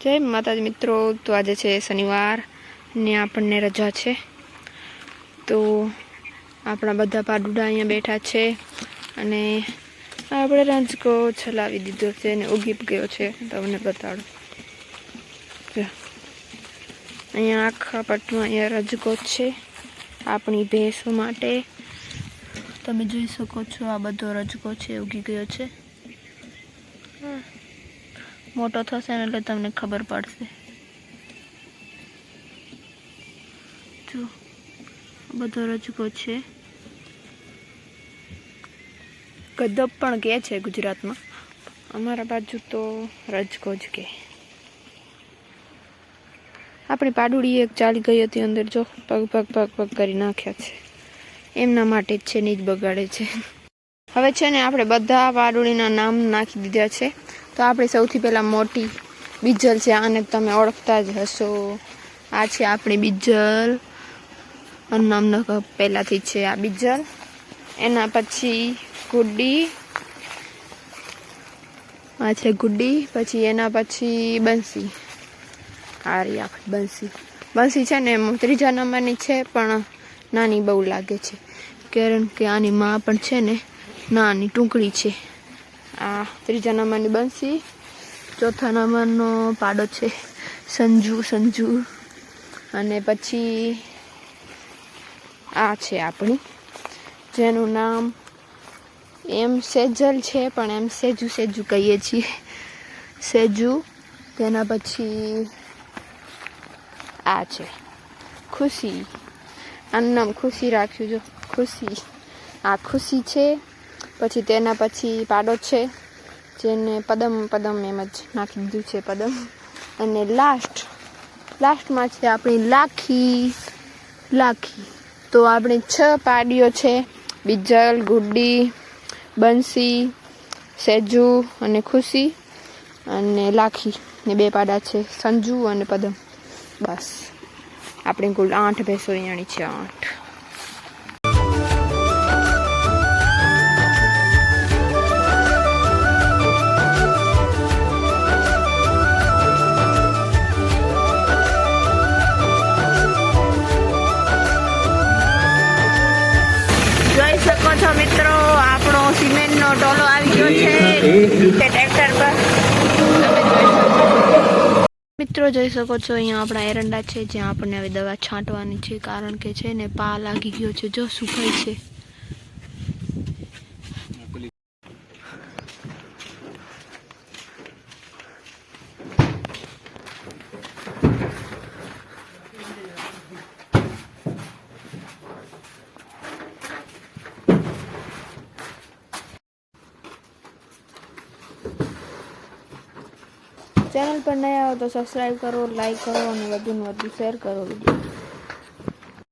જય માતાજી મિત્રો, તો આજે છે શનિવાર ને આપણને રજા છે. તો આપણા બધા પાડુડા અહીંયા બેઠા છે અને આપણે રંજકો છલાવી દીધો છે અને ઉગી ગયો છે. તમને બતાડો. અહીંયા આખા પટમાં અહીંયા રજકો છે આપણી ભેંસો માટે. તમે જોઈ શકો છો આ બધો રજકો છે, ઉગી ગયો છે. મોટો થશે એટલે તમને ખબર પડશે. જો, બધો રજકો છે. ગદબ પણ કહે છે ગુજરાતમાં. અમારા બાજુ તો રજકો જ કહે આપણી પાડુડી એક ચાલી ગઈ હતી અંદર જો, પગ પગ પગ પગ કરી નાખ્યા છે. એમના માટે જ છે ને જ બગાડે છે. હવે છે ને આપણે બધા પાડુડીના નામ નાખી દીધા છે. તો આપણે સૌથી પહેલાં મોટી બીજલ છે, આને તમે ઓળખતા જ હશો. આ છે આપણી બીજલ. ન પહેલાંથી છે આ બીજલ. એના પછી ગુડ્ડી. આ છે ગુડ્ડી, પછી એના પછી બંસી. આ રહી આપણી બંસી. બંસી છે ને ત્રીજા નંબરની છે, પણ નાની બહુ લાગે છે. કારણ કે આની માં પણ છે ને, નાની ટૂંકડી છે. આ ત્રીજા નંબરની બંસી, ચોથા નંબરનો પાડો છે સંજુ સંજુ. અને પછી આ છે આપણી, જેનું નામ એમ સેજલ છે, પણ એમ સેજુ સેજુ કહીએ છીએ. સેજુ, તેના પછી આ છે. ખુશી, આનું નામ ખુશી રાખ્યું જો, ખુશી. આ ખુશી છે પછી તેના પછી પાડો છે, જેને પદમ પદમ એમ જ નાખી દીધું છે પદમ. અને લાસ્ટ લાસ્ટમાં છે આપણી લાખી લાખી. તો આપણી છ પાડીઓ છે, બીજલ, ગુડ્ડી, બંસી, સેજુ અને ખુશી અને લાખી. ને બે પાડા છે, સંજુ અને પદમ. બસ. આપણે કુલ આઠ ભેંસો અહીંયાની છે, આઠ. સિમેન્ટનો ટોલો આવી ગયો છે ટ્રેક્ટર પર. મિત્રો જોઈ શકો છો, અહીંયા આપણા એરંડા છે જ્યાં આપણને હવે દવા છાંટવાની છે કારણ કે છે ને પા લાગી ગયો છે, જો સુકાય છે ચેનલ પર નયા હો તો સબસ્ક્રાઈબ કરો લાઈક કરો અને વધુને વધુ શેર કરો વીડિયો